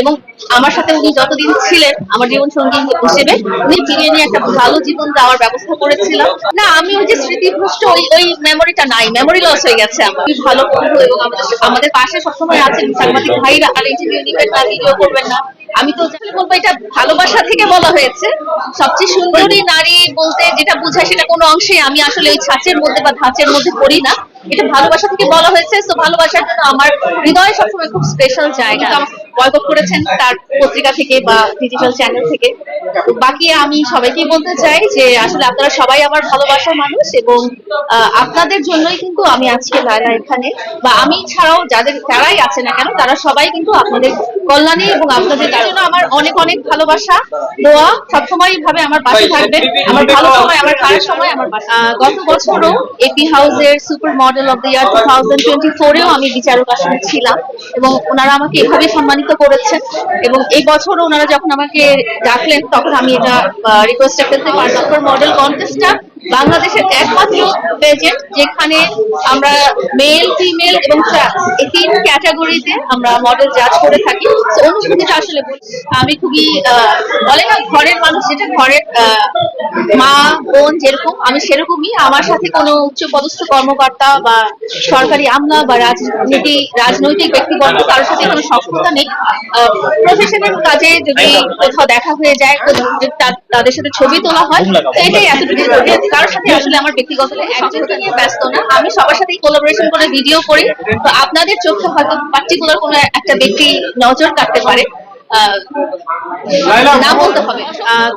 এবং আমার সাথে উনি যতদিন ছিলেন, আমার জীবন সঙ্গী হিসেবে, উনি ফিরিয়ে নিয়ে একটা ভালো জীবন দেওয়ার ব্যবস্থা করেছিলাম না, আমি ওই যে স্মৃতিভ্রষ্ট, ওই ওই মেমোরিটা নাই মেমোরি লস হয়ে গেছে আমার। খুবই ভালো বন্ধু এবং আমাদের পাশে সবসময় আছেন সাংবাদিক ভাইরা, আর এই যে নিবেন না ভিডিও করবেন না, আমি তো বলব এটা ভালোবাসা থেকে বলা হয়েছে। সবচেয়ে সুন্দরী নারী বলতে যেটা বোঝায় সেটা কোনো অংশে আমি আসলে ওই ছাঁচের মধ্যে বা ধাঁচের মধ্যে পড়ি না। এটা ভালোবাসা থেকে বলা হয়েছে, তো ভালোবাসার জন্য আমার হৃদয় সবসময় খুব স্পেশাল জায়গা। বয়কট করেছেন তার পত্রিকা থেকে বা ডিজিটাল চ্যানেল থেকে। বাকি আমি সবাইকেই বলতে চাই যে আসলে আপনারা সবাই আমার ভালোবাসার মানুষ এবং আপনাদের জন্যই কিন্তু আমি আজকে দাঁড়া এখানে। বা আমি ছাড়াও যাদের তারাই আছে না কেন, তারা সবাই কিন্তু আপনাদের কল্যাণে এবং আপনাদের জন্য আমার অনেক অনেক ভালোবাসা দোয়া। সবসময় ভাবে আমার পাশে থাকবে আমার ভালো সময় আমার খারাপ সময় আমার পাশে। গত বছরও এপি হাউসের super model of the year two thousand twenty ফোরেও আমি বিচারক আসনে ছিলাম এবং ওনারা আমাকে এভাবে সম্মানিত করেছেন এবং এই বছরও ওনারা যখন আমাকে ডাকলেন তখন আমি এটা রিকোয়েস্ট করতে পারলাম। মডেল কন্টেস্টটা বাংলাদেশের একমাত্র পেজেন্ট যেখানে আমরা মেল ফিমেল এবং এই তিন ক্যাটাগরিতে আমরা মডেল জাজ করে থাকি। অনুভূতিটা আসলে আমি খুবই বলে না ঘরের মানুষ যেটা ঘরের মা, বোন যেরকম, আমি সেরকমই। আমার সাথে কোনো উচ্চ পদস্থ কর্মকর্তা বা সরকারি আমলা বা রাজনীতি, রাজনৈতিক ব্যক্তিবর্গ কারোর সাথে কোনো সক্ষমতা নেই। প্রফেশনাল কাজে যদি কোথাও দেখা হয়ে যায় তাদের সাথে ছবি তোলা হয়। এটাই এতটুকু কারোর সাথে আসলে আমার ব্যক্তিগত একজনকে নিয়ে ব্যস্ত না। আমি সবার সাথেই কোলাবোরেশন করে ভিডিও করি। তো আপনাদের চোখে হয়তো পার্টিকুলার কোনো একটা ব্যক্তি নজর কাটতে পারে। না বলতে হবে।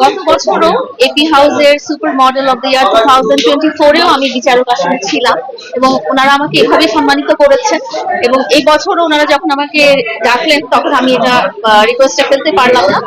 গত বছরও এপি হাউসের super model of the year two thousand twenty ফোরেও আমি বিচারক আসনে ছিলাম এবং ওনারা আমাকে এভাবে সম্মানিত করেছেন এবং এই বছরও ওনারা যখন আমাকে ডাকলেন তখন আমি এটা রিকোয়েস্ট ফেলতে পারলাম না।